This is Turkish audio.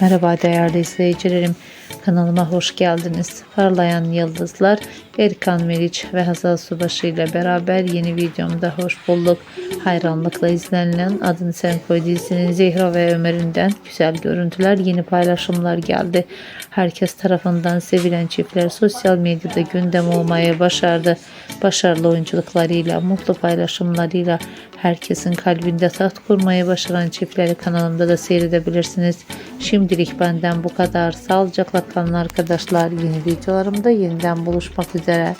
Merhaba değerli izleyicilerim. Kanalıma hoş geldiniz. Parlayan Yıldızlar Erkan Meriç ve Hazal Subaşı ile beraber yeni videomda hoş bulduk. Hayranlıkla izlenilen Adını Sen Koy dizisinin Zehra ve Ömer'inden güzel görüntüler, yeni paylaşımlar geldi. Herkes tarafından sevilen çiftler sosyal medyada gündem olmaya başardı. Başarılı oyunculuklarıyla, mutlu paylaşımlarıyla herkesin kalbinde taht kurmayı başaran çiftleri kanalımda da seyredebilirsiniz. Şimdilik benden bu kadar. Sağlıcakla kalın arkadaşlar. Yeni videolarımda yeniden buluşmak üzere.